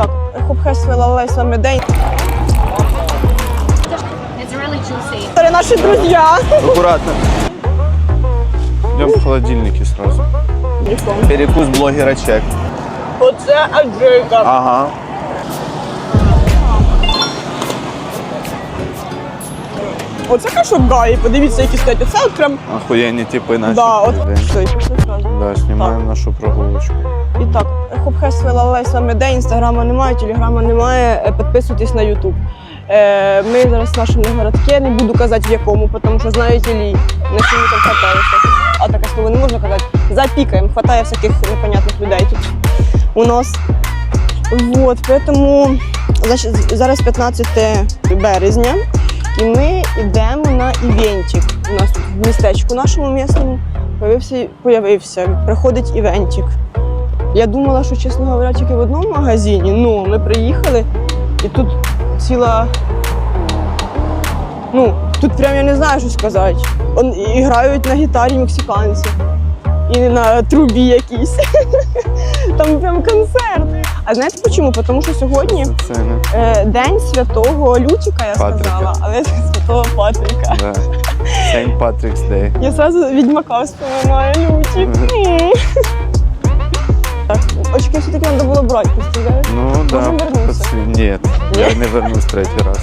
так, хопхес вилалай саме день. Це наші друзі. Аккуратно. Идем в холодильнике сразу. Перекус блогера чек. Оце Аджейка. Ага. Оце кашугаї, подивіться, які стоять. Оце от прям. Охуєнні типи наші. Да, от. Да, знімаємо нашу прогулочку. І так, хопхес вилалай саме день, інстаграма немає, телеграма немає. Е, Підписуйтесь на Ютуб. Е, Ми зараз в нашому городке, не буду казати в якому, тому що знаєте ли, на чому там хватає. А таке слово не можна казати. Запікаємо, хватає всяких непонятних людей тут у нас. Вот, поэтому зараз 15 березня, і ми йдемо на івентик. У нас в містечку нашому місному появився, появився, приходить івентик. Я думала, що, чесно говоря, тільки в одному магазині. Ну, ми приїхали, і тут ціла. Ну, тут прям я не знаю, що сказати. Он, і грають на гітарі мексиканці. І на трубі якійсь. Там прям концерт. А знаєте чому? Тому що сьогодні е, день святого Лютика, я Патрика. сказала, але святого Патрика. Да. Saint Patrick's Day. Я сразу відьмака вспоминаю Лютик. Очки все-таки треба було брати, представляєш? Ну да. Можем вернуться? пос- Нет, я не вернусь третій раз.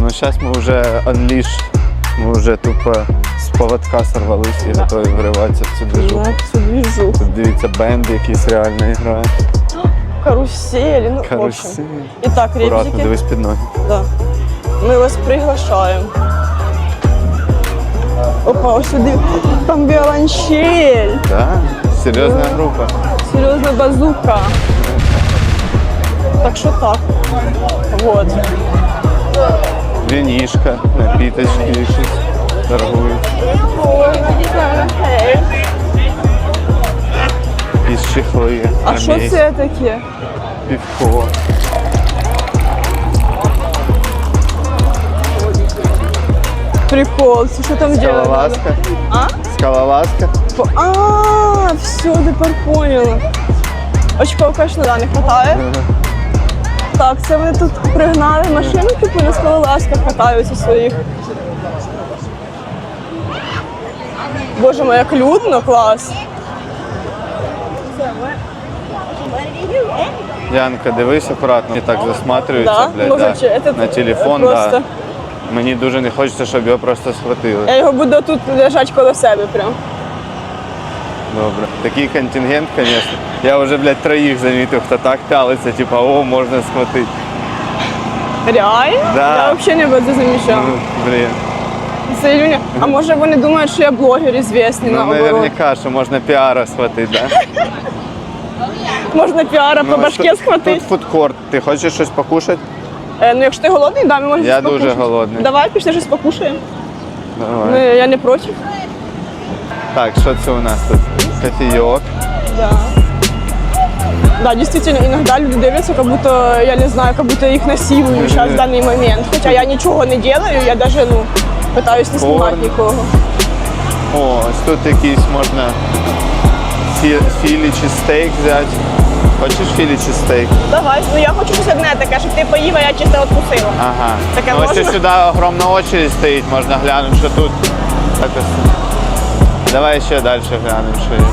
Ну зараз ми вже unleash, ми вже тупо з поводка сорвались і готові вриватися в цю движу. На цю двіжу. Тут дивіться, бенд якийсь реально грає. Каруселі, ну, в общем. Карусель. І так, Аккуратно, ребятики, дивись під ноги. да. ми вас приглашаємо. Опа, ось сюди. Там віолончель. Так, серйозна група. Серйозна базука. Так що так. Вот. Вінішка, напіточки якісь торгують. Якісь чехли, А що армійські, це таке? півко. Прикол, це що там делать? Скалолазка. А? Скалолазка. По- А, все, тепер поняла. Очков, конечно, да, не хватає. Так, це вони тут пригнали машину, типу на скалолазках катаються своїх. Боже мой, як людно, клас. Янка, дивись акуратно. І так засматрюється, Да? блядь, Може, да. на телефон, просто- да. Мені дуже не хочеться, щоб його просто схватили. Я його буду тут лежати коло себе прям. Добре. Такий контингент, звісно. Я вже, блядь, троїх замітив, хто так пялиться, типу, о, можна схватити. Реально? Да. Я взагалі не це замічала. Ну, блін. Це Ілюня. А може вони думають, що я блогер ізвісний Ну, наоборот? наверняка, що можна піара схватити, да? Можна піара по Ну, башке схватити. Тут фудкорт. Ти хочеш щось покушати? Е, ну якщо ти голодний, да, ми можемо Я щось дуже голодний. Давай, пішли щось покушаємо. Давай. Ну, я не проти. Так, що це у нас тут? Кофійок. Да. Да, действительно, иногда люди дивляться, как будто, я не знаю, как будто их насилую сейчас в данный момент. Хоча я нічого не делаю, я даже, ну, пытаюсь не Порно. нікого. О, ось тут якийсь можна фі- філі чи стейк взяти. Хочеш філі чи стейк? Давай, ну я хочу щось одне таке, щоб ти поїв, а я чисто відкусила. Ага. Таке ну, ось сюди огромна очередь стоїть, можна глянути, що тут. Так ось. Давай ще далі глянемо, що є.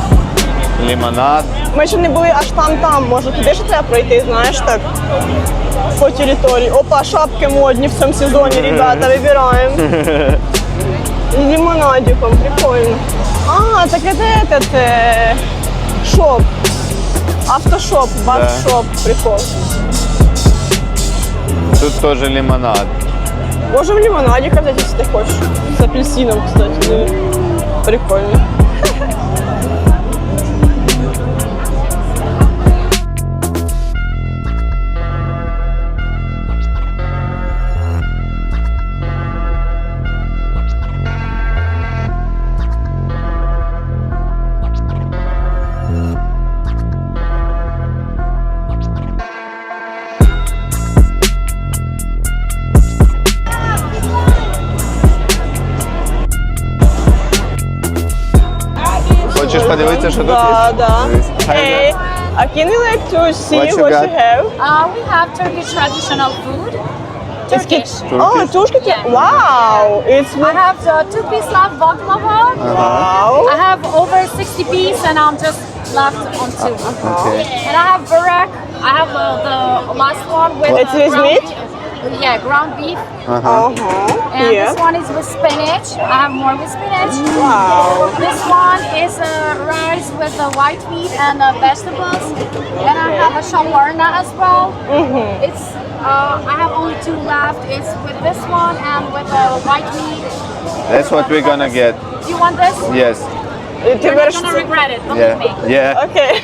Лимонад. Ми ще не були аж там-там, може туди ще треба пройти, знаєш так? По території. Опа, шапки модні в цьому сезоні, ребята, вибираємо. Лимонадиком, прикольно. А, так это этот шоп. Автошоп, банкшоп, прикол. Тут тоже лимонад. Можем лимонадика взять, если ты хочешь. С апельсином, кстати. Прикольно. Хочеш подивитися, що тут Да, є? да. Дивись. Хай Эй, Uh, can we like to see What what you you, got? have? Uh, we have Turkish traditional food. Turkish. Oh, Turkish? тушки? Yeah. Wow, it's I have the two-piece left baklava. wow. I have over 60 piece and I'm just left on two. Okay. And I have burek. I have uh, the last one with It's uh, with ground meat? beef. Oh, yeah, ground beef. Uh huh. And yeah. this one is with spinach. I have more with spinach. Wow. This one is a rice with the white meat and uh, vegetables. And I have a shawarma as well. Mm-hmm. It's uh, I have only two left. It's with this one and with the white meat. That's what we're gonna get. Do you want this? Yes. Ти You're not береш gonna це? regret it. Believe Yeah. me. Yeah. Окей.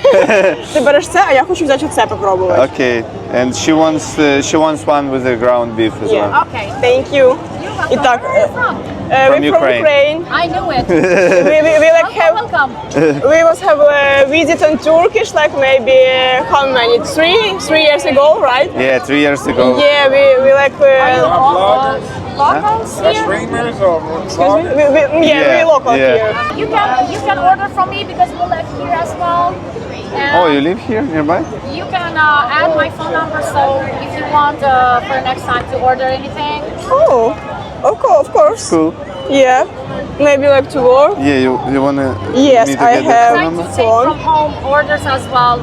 Ти береш це, а я хочу взяти оце попробувати. Okay. And she wants uh, she wants one with the ground beef as Yeah. well. Okay. Thank you. You're welcome. Итак, Where are you from? Uh, From we're from Ukraine. Ukraine. I knew it. We, we, we like have welcome, welcome. we was have a visit on Turkish like maybe uh, how many three three years ago, right? Yeah, three years ago. Yeah, we, we like Are you uh, all locals here? Streamers or excuse me. We, we, yeah, Yeah, we local yeah. here. You can you can order from me because we live here as well. And Oh, you live here nearby? You can uh, add my phone number so if you want uh, for next time to order anything. Oh, of course, of course. Cool. Yeah, maybe like to work. Yeah, you you wanna Yes, me to I get have- phone Try number? to take from home orders as well.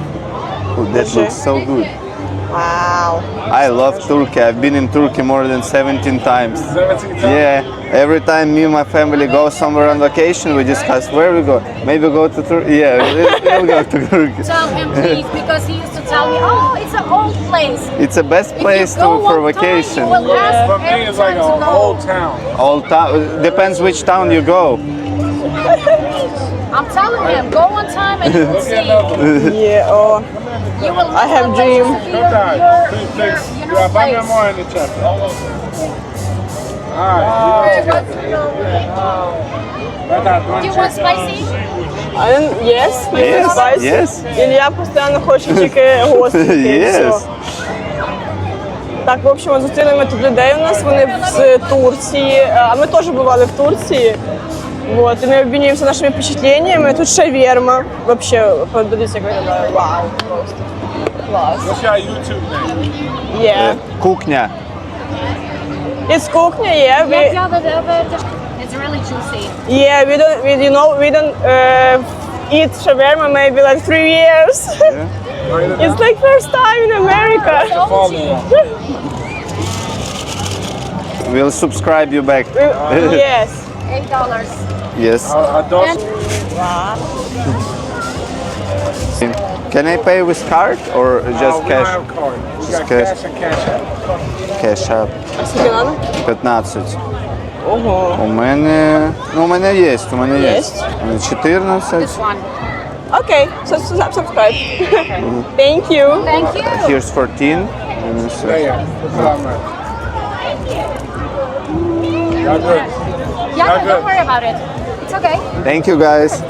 Oh, that looks so good. Wow. I love Turkey. I've been in Turkey more than 17 times. 17 times? Yeah, every time me and my family go somewhere on vacation, we discuss where we go. Maybe go to Turkey. Yeah, we'll, we'll go to Turkey. Tell him please because he used to tell me, oh, it's an old place. It's the best place to, go for one time, vacation. you will ask For me, it's like time to an old town. Old town depends which town you go. I'm telling him, go one time and you will see. Yeah. Oh. I have dream. Do you want spicy? I don't, yes, you Yes, can spice. yes. Ілля постійно хоче тільки гострити. і Yes. Так, в общем, зустріли ми тут людей у нас, вони з Турції, е, а ми теж бували в Турції. Вот, і ми обмінюємося нашими впечатленнями. Тут шаверма. Вообще, подивіться, як виглядає. Вау, просто. Клас. What's your YouTube name? Yeah. Кухня. It's кухня, yeah. We, it's really juicy. yeah, we don't, we, you know, we don't uh, eat shawarma maybe like three years. it's like first time in America. We'll subscribe you back. yes. Eight dollars. Yes. Uh, adult. Can I pay with card or Uh, just we don't cash? have card. We Just got cash. cash and cash app. Cash up. Скільки надо? 15. Ого. У мене. Ну, у мене є, у мене є. Єсть. У мене 14. This one. Okay, so, so so- subscribe. Thank you. Thank you. Here's 14. And so- Yeah, yeah. That's all right. Y'all good. Yeah, Not no, good. don't worry about it. It's okay. Thank you guys.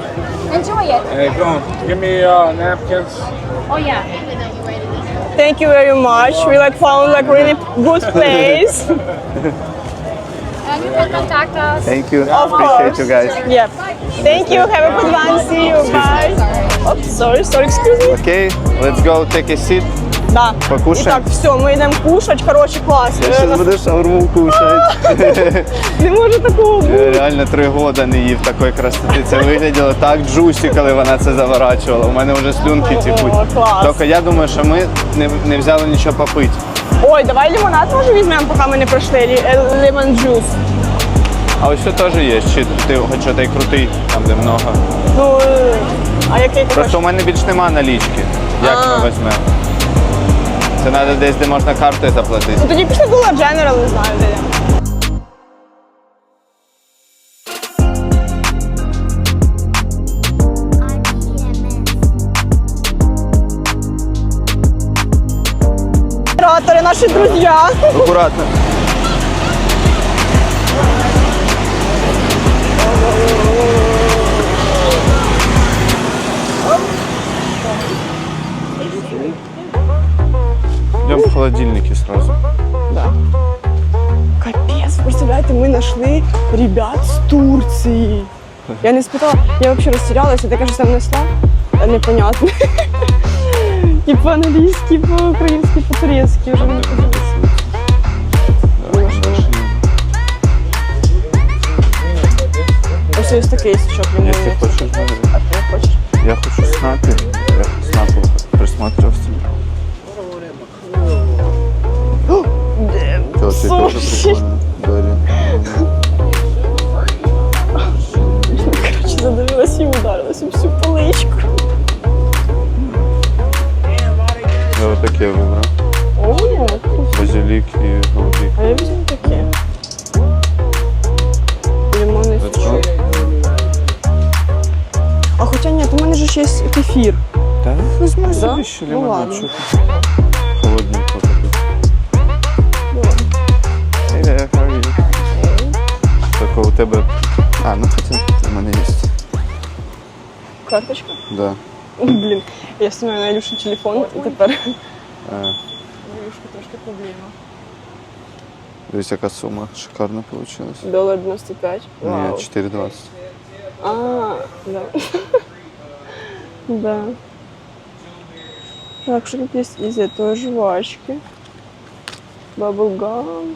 Enjoy it. Hey, go on. Give me uh, napkins. Oh yeah. Thank you very much. We like found like really good place. And you can contact us. Thank you. Of Appreciate course. you guys. Yeah. Thank you. Have a good one. See you. Bye. Oops, sorry, sorry, excuse me. Okay, let's go take a seat. Да. Покушаємо? І так, все, ми йдемо кушати. Коротше, клас. Я Е, зараз буду шаурму кушати. Не може такого Я бути. реально три роки не їв такої красоти. Це вигляділо так джусі, коли вона це заворачувала. У мене вже слюнки текуть. О. Тільки я думаю, що ми не, не взяли нічого попити. Ой, давай лимонад може візьмемо, поки ми не пройшли. Е, Лимон джус. А ось що теж є, чи ти хоч той крутий, там де много. Ну, е, а який ти Просто у мене більш нема налічки. Як А. ми візьмемо? Це треба десь, де можна картою заплатити. Ну, Тоді пішли була General, не знаю, де. Оператори, наші друзі. Акуратно. Йдемо в холодильники сразу. Да. Капец, представляете, мы нашли ребят с Турции. Я не спитала, я вообще растерялась, я таке щось там несла. Е, Непонятно. І по-англійськи, і по-українськи, і по-турецьки вже не Ось ось такий сучок лимонний. Якщо хочеш, бери. А ти не хочеш? Я хочу снапі. Я снапу присматривався. Чого Слушай. прикольно? Бери. Короче, задавилась і ударилась у всю поличку. Я отаке вибрав. О, Базилік і голубік. а я візьму таке. Лимонний Let's А хоча ні, у мене ж ще є кефір. Та візьми Да? собі ще Ну лимонад, ладно. що тебе... А, ну хоча у мене є. Карточка? Да. Блін, я знімаю на Ілюшин телефон і тепер Е, Ілюшка трошки проблема. Дивись, яка сума шикарна вийшла. Долар 95. Ні, Вау. 4,20. А, да. да. Так, что тут есть из этого жвачки? Bubblegum.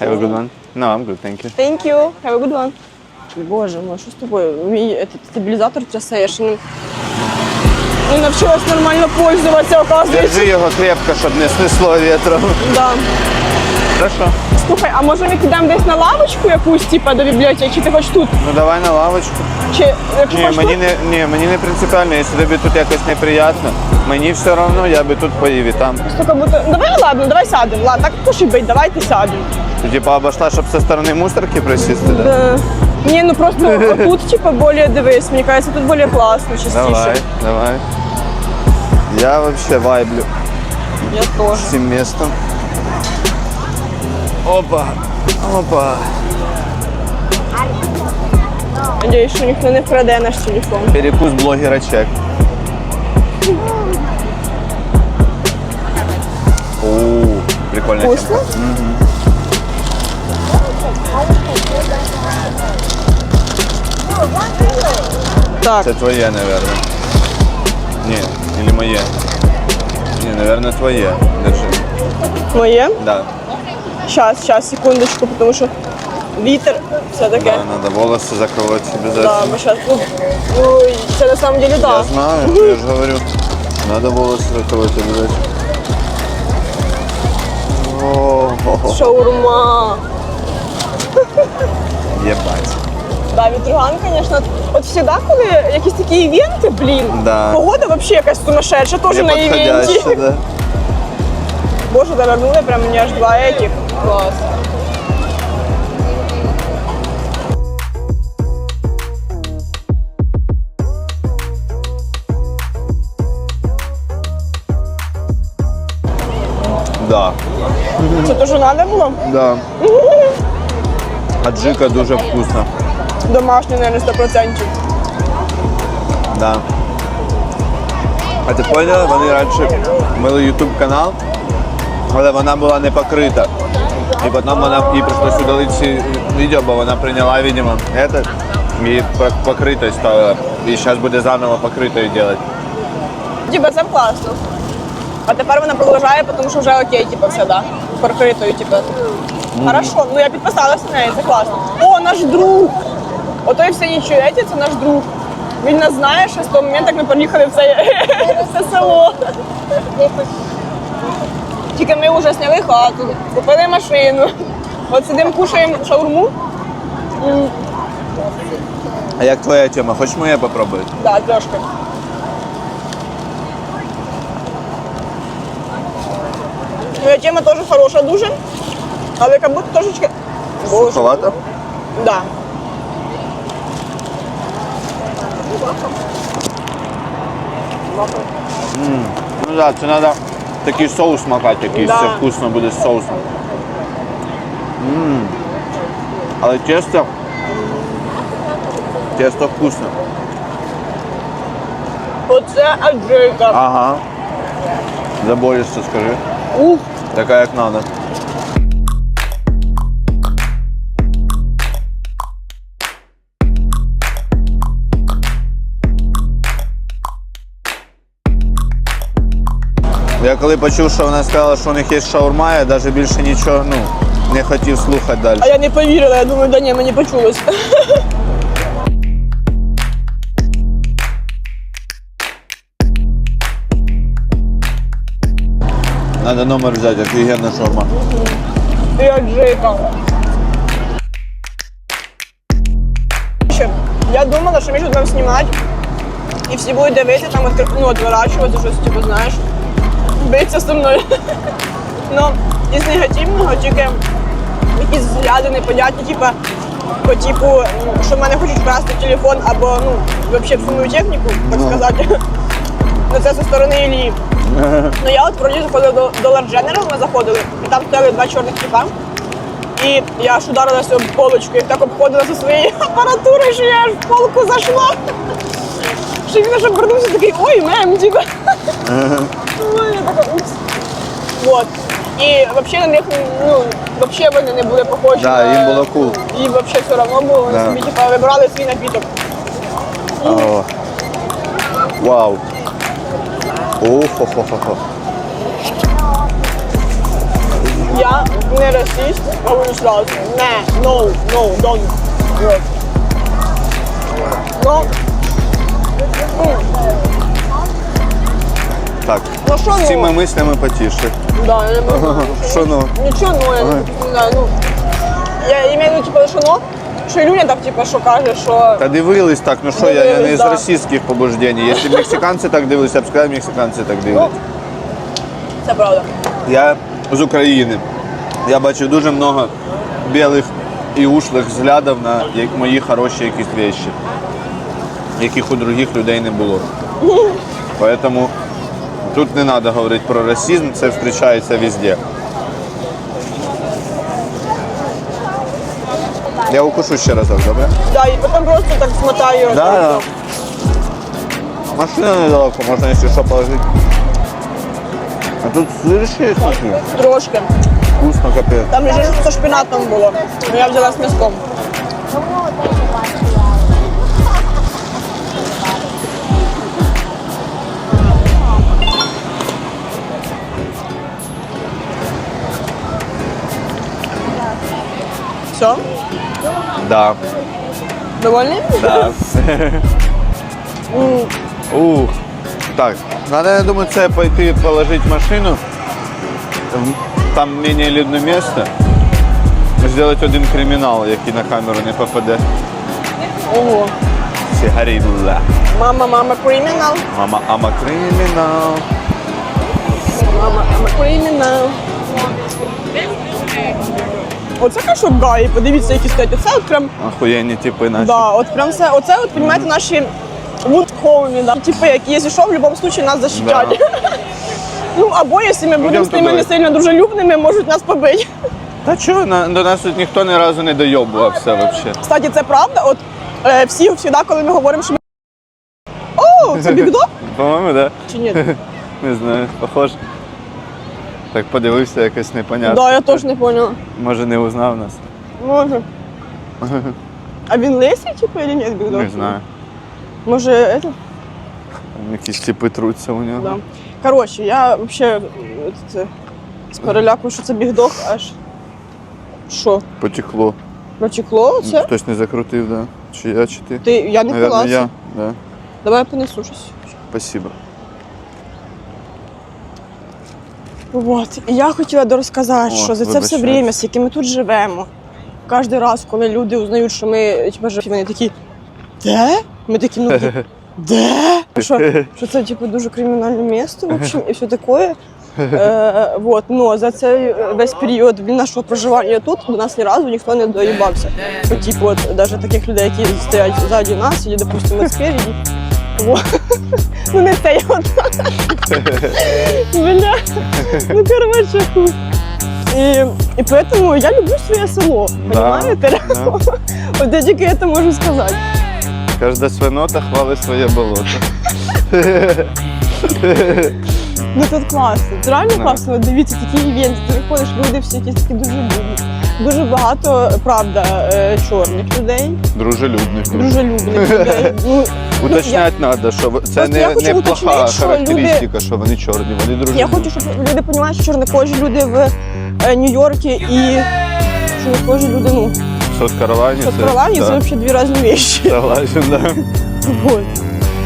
Have a good one. No, I'm good, thank you. Thank you. Have a good one. Боже мой, що з тобою? Мій этот стабілізатор трясаєш. Ну, не навчилась нормально пользуватися, оказується. Держи його крепко, щоб не снесло вітром. Да. Хорошо. Слухай, а може ми підемо десь на лавочку якусь, типа, до бібліотеки, чи ти хочеш тут? Ну давай на лавочку. Чи якщо Ні, хочеш мені тут? не, ні, мені не принципіально, якщо тобі тут якось неприємно, мені все одно, я би тут поїв і там. Сука, будто... Давай, ладно, давай сядемо. Ладно, так пошли бить, давайте сядемо. Ти типа обошла, щоб зі сторони мусорки присісти, да? Да. Ні, ну просто тут, типа, более дивись, мені кажется, тут более класно, частіше. Давай, давай. Я вообще вайблю Я теж. цим містом. Опа, опа. Надіюсь, що ніхто не вкраде наш телефон. Перекус блогера чек. О, прикольно. Вкусно? Так, Це твоє, наверное. Ні, или моє. Ні, наверное, твоє. Держи. моє. Да. Щас, щас, секундочку, тому що вітер, все таке. Да, надо волосы закрывать Да, обязательно. ми щас тут. Ой, це на самом деле Я да. знаю, я же говорю. Надо волосы закрывать обязательно. О, Шаурма. Ебать. Да, вітруган, звісно. От завжди, коли якісь такі івенти, блін, Да. погода взагалі якась сумасшедша, теж на івенті. Неподходяще, да. Боже, завернули прям мені аж два этих. Клас. Да. Це що треба було? Да. Аджика дуже вкусно. Домашнє, мабуть, 100%. Да. А ти поняла, вони раніше мали YouTube канал, але вона була не покрита. І потім вона їй прийшлося удалити ці відео, бо вона прийняла, видимо, это, і пок- покритою стала. І зараз буде заново покритою робити. Типа, це класно. А тепер вона продовжує, тому що вже окей, типа, все, да. Прикритою, типа. Хорошо, ну я підписалася на неї, це класно. О, наш друг! Ото і все нічого, це наш друг. Він нас знає, що з того моменту, як ми приїхали в це, в це село. Тільки ми вже зняли хату, купили машину. От сидимо, кушаємо шаурму. А як твоя тема? Хочеш моє попробувати? Да, трошки. Моя тема теж хороша дуже, але як будто трошечки. Суховато? Да. Ну так, да, це треба такий соус макати якийсь, Да. це вкусно буде з соусом. М. Але тесто. Тесто вкусно. Оце аджика. Ага. Заборешся, скажи. Ух, Така як надо. Я коли почув, що вона сказала, що у них є шаурма, я навіть більше нічого ну, не хотів слухати далі. А я не повірила, я думаю, да ні, мені почулось. Надо номер взяти, офігенна шаурма. Я Джейка. Ще, Я думала, що ми будемо знімати, і всі будуть дивитися, там відкр... ну, відворачуватися, щось, типу, знаєш, Битися зі мною. Ну, із негативного тільки якісь взгляди непонятні, типу, по типу, що в мене хочуть вкрасти телефон або ну, взагалі всю мою техніку, так сказати. Ну це зі сторони Ілії. Ну я от вроді заходила до Dollar General, ми заходили, і там стояли два чорних тіпа. І я аж ударилася об полочку, і так обходила зі своєю апаратурою, що я аж в полку зайшла. Що він аж обернувся такий, ой, мем, типа. Вот. І взагалі на них, ну, взагалі вони не були похожі. Да, на- їм було cool. Їм взагалі все одно було, вони Да. собі типа, вибрали свій напіток. О. Вау. О-хо-хо-хо-хо. Я не расист, говорю сразу. Не, no, no, don't. Вот. Ну, Так, Ну, що цими ну? мислями потіше. да, я не можу. Що ну? Нічого, ну, я не знаю, ну. Я имею в виду, типа, що ну, що Ілюня так, типа, що каже, що... Та дивились так, ну що, я, я не Дивились, з да. російських побуждень. Якщо б мексиканці так дивилися, я б сказав, мексиканці так Ну, дивляться. це правда. Я з України. Я бачив дуже много білих і ушлих взглядів на як мої хороші якісь речі, яких у других людей не було. Поэтому тут не треба говорити про расизм, це зустрічається везде. Я укушу ще разок, добре? Да, і потім просто так смотаю. Да, так, да. Машина недалеко, можна, якщо що, положити. А тут сир ще є такий? Трошки. Вкусно, капець. Там же со шпинатом було. Ну, я взяла з м'язком. Все? Да. Довольні? Да. Ух. Так, надо, я думаю, це пойти положить машину. Там менее людне место. Сделать один кримінал, який на камеру не попаде. Ого. Сигарilla. Мама, мама, кримінал. Мама, ама кримінал. Мама, мама, кримінал. Оце кашок гаї, подивіться, які стоять. Оце от прям Охуєнні типи наші. Да, от прям все, оце от, понимаете, наші вудхоумі, да, типи, які, якщо що, в будь-якому випадку нас защитять. Ну, або якщо ми будемо з ними не сильно дружелюбними, можуть нас побити. Та чого, на- до нас тут ніхто ні разу не дойобувався взагалі. Кстати, це правда. От е, всі завжди, коли ми говоримо, що ми. О, це бігдог? По-моєму, да? Чи ні? Не знаю, похож. Так подивився якось непонятно. Да, я теж не поняла. Може не узнав нас. Може. А він лисий, типу, чи ні, бігдог? Не знаю. Може, это? Там якісь типи труться у нього. Да. Коротше, я взагалі це, з переляку, що це бігдог, аж. Що? Потекло. Протекло це? Хтось не закрутив, да? Чи я, чи ти? Ти, я не Наверно, я. Да. Давай я понесу щось. Спасибо. От. І я хотіла дорозказати, О, що за це все время, з яким ми тут живемо, кожен раз, коли люди узнають, що ми типу, живі, вони такі, де? Ми такі, ну, де? де? Що, що це типу, дуже кримінальне місто, в общем, і все таке. Е, вот. Но за цей весь період нашого проживання тут до нас ні разу ніхто не доїбався. Типу, от, навіть таких людей, які стоять ззаді нас, або, допустимо, спереді. Вот. Ну не цей от. Бля. Ну, короче, хуй. І, і поэтому я люблю своє село, Да, понимаете? да. От я тільки це можу сказати. Кожна свинота хвалить своє болото. Ну тут класно, це реально Да. класно. Дивіться, такі івенти, ти виходиш, люди всі якісь такі дуже любі. Дуже багато, правда, е, чорних людей, Дружелюбних. дружелюбних людей. Ну, Уточняти треба, що це не, не плоха характеристика, що вони чорні, вони дружелюбні. я хочу, щоб люди розуміли, що чорнокожі люди в е, Нью-Йорку і чорнокожі люди, ну, В Сот-Каролайні в Каролані це взагалі дві різні речі. Согласен, да. Вот.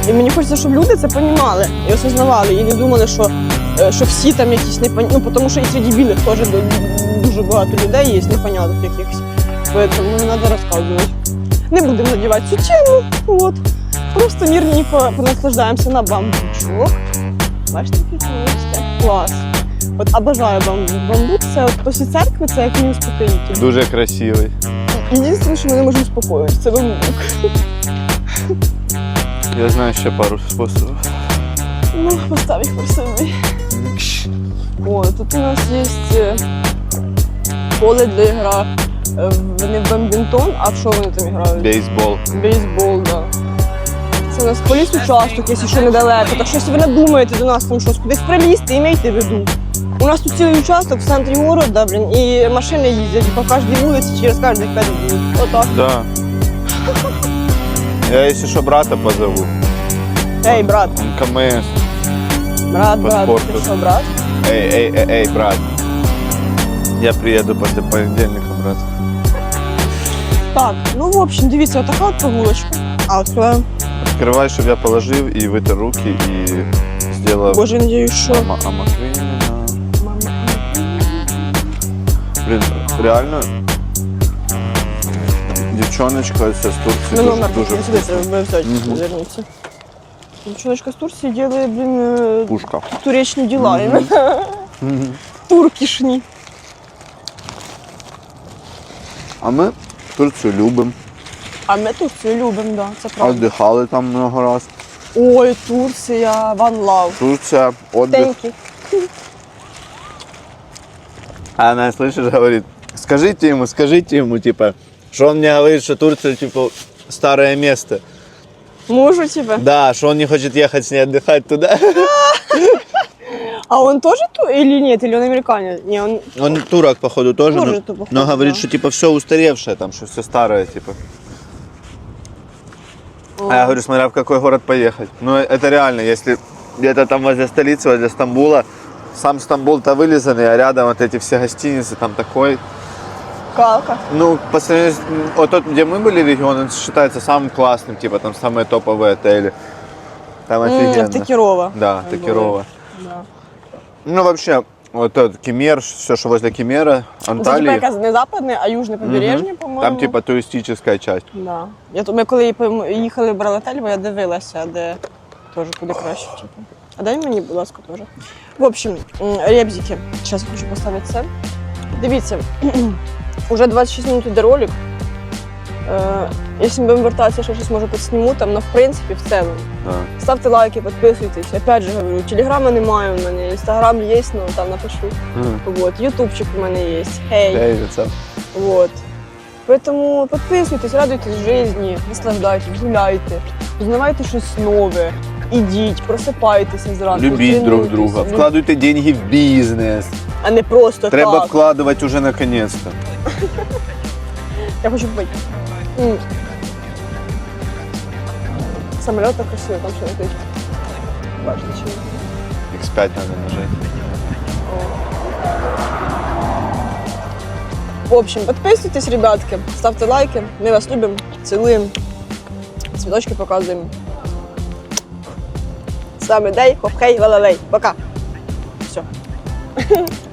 І мені хочеться, щоб люди це розуміли і осознавали, і не думали, що, е, що всі там якісь непонятні. Ну, тому що і серед білих теж багато людей є непонятних якихось. Тому не треба розказувати. Не будемо надівати тему. От. Просто мирненько понаслаждаємося на бамбучок. Бачите, який? Клас. От обожаю бамбук. Бамбук це от після церкви це як мій успокоїтель. Дуже красивий. Єдине, що ми не можемо успокоїти, це бамбук. Я знаю ще пару способів. Ну, постав їх при собі. О, тут у нас є е, поле для гра. е, в- Не в бадмінтон, а в що вони там грають? Бейсбол. Бейсбол, да. Це у нас поліс участок, якщо що недалеко. Так що, якщо ви надумаєте до нас там щось кудись прилізти, імейте в виду. У нас тут цілий участок в центрі города, блін, і машини їздять по кожній вулиці через кожних 5 днів. Отак. Да. Я, якщо що, брата позову. Ей, брат, Он КМС. брат, По брат, спорту. ти що, брат? Эй, эй, эй, эй, брат. Я приеду после понедельника, брат. Так, ну в общем, дивіться, отака от прогулочка. А откроємо. Открывай, чтобы я положил и вытер руки и сделал... Боже, надіюсь, що. Ама- амакрина. Блин, реально, девчоночка це з Турції Ми дуже, номер дуже не сюди, вкусна. треба взяти, Мгм. зверніться. Дівчоночка з Турції ділає, блін, е, Пушка. туречні діла. Мгм. Туркішні. А ми Турцію любимо. А ми Турцію любимо, да, це правда. Отдихали там много раз. Ой, Турція, one love. Турція, отдых. Thank you. А она, слышишь, говорит, скажите ему, скажите ему, типа, что он мне говорит, что Турция, типа, старое место. Можу тебе. Да, что он не хочет ехать с ней отдыхать туда. А он тоже ту или нет, или он американец? Не, он Он турок, походу, тоже, Тоже но, походу, но говорит, да. что, типа, все устаревшее там, что все старое, типа. А я говорю, смотря в какой город поехать. Ну, это реально, если где-то там возле столицы, возле Стамбула, сам Стамбул-то вылизанный, а рядом вот эти все гостиницы, там такой калка. Ну, по сравнению с вот тот, где мы были регион, он считается самым классным, типа там самые топовые отели. Там офигенно. в Текірова. Да, були. Да. Ну, вообще, вот тот Кемер, все, что возле Кемера, Це типа Анталии, не западне, а южне побережжя, по-моєму. там типа туристическая часть. Да. Я, тут- ми коли пом- їхали в Бралатель, я дивилася, де теж куди краще. Типу. А дай мені, будь ласка, теж. В общем, м, ребзики. Зараз хочу поставити це. Дивіться, уже 26 минут іде ролик. Е, якщо ми будемо вертатися, ще щось може підсніму, там, ну, в принципі, в цілому. Да. Ставте лайки, підписуйтесь. Опять же говорю, телеграма немає у мене, інстаграм є, ну там напишу. Вот, ютубчик у мене є. Хей. Эй, это- Вот. Поэтому подписывайтесь, радуйтесь жизни, наслаждайтесь, гуляйте, узнавайте щось нове, ідіть, просипайтеся зранку. Любіть друг тренуйтесь, друга, ну, вкладуйте деньги в бізнес. а не просто Треба так. вкладывать уже наконец-то. Я хочу попити. М. Самолет так красиво, там все летить. Бачите, чи ні? X5 надо нажать. В общем, подписывайтесь, ребятки, ставьте лайки. Мы вас любим, целуем, цветочки показываем. С вами Дэй, хоп, хей, лалалей. Пока. Все.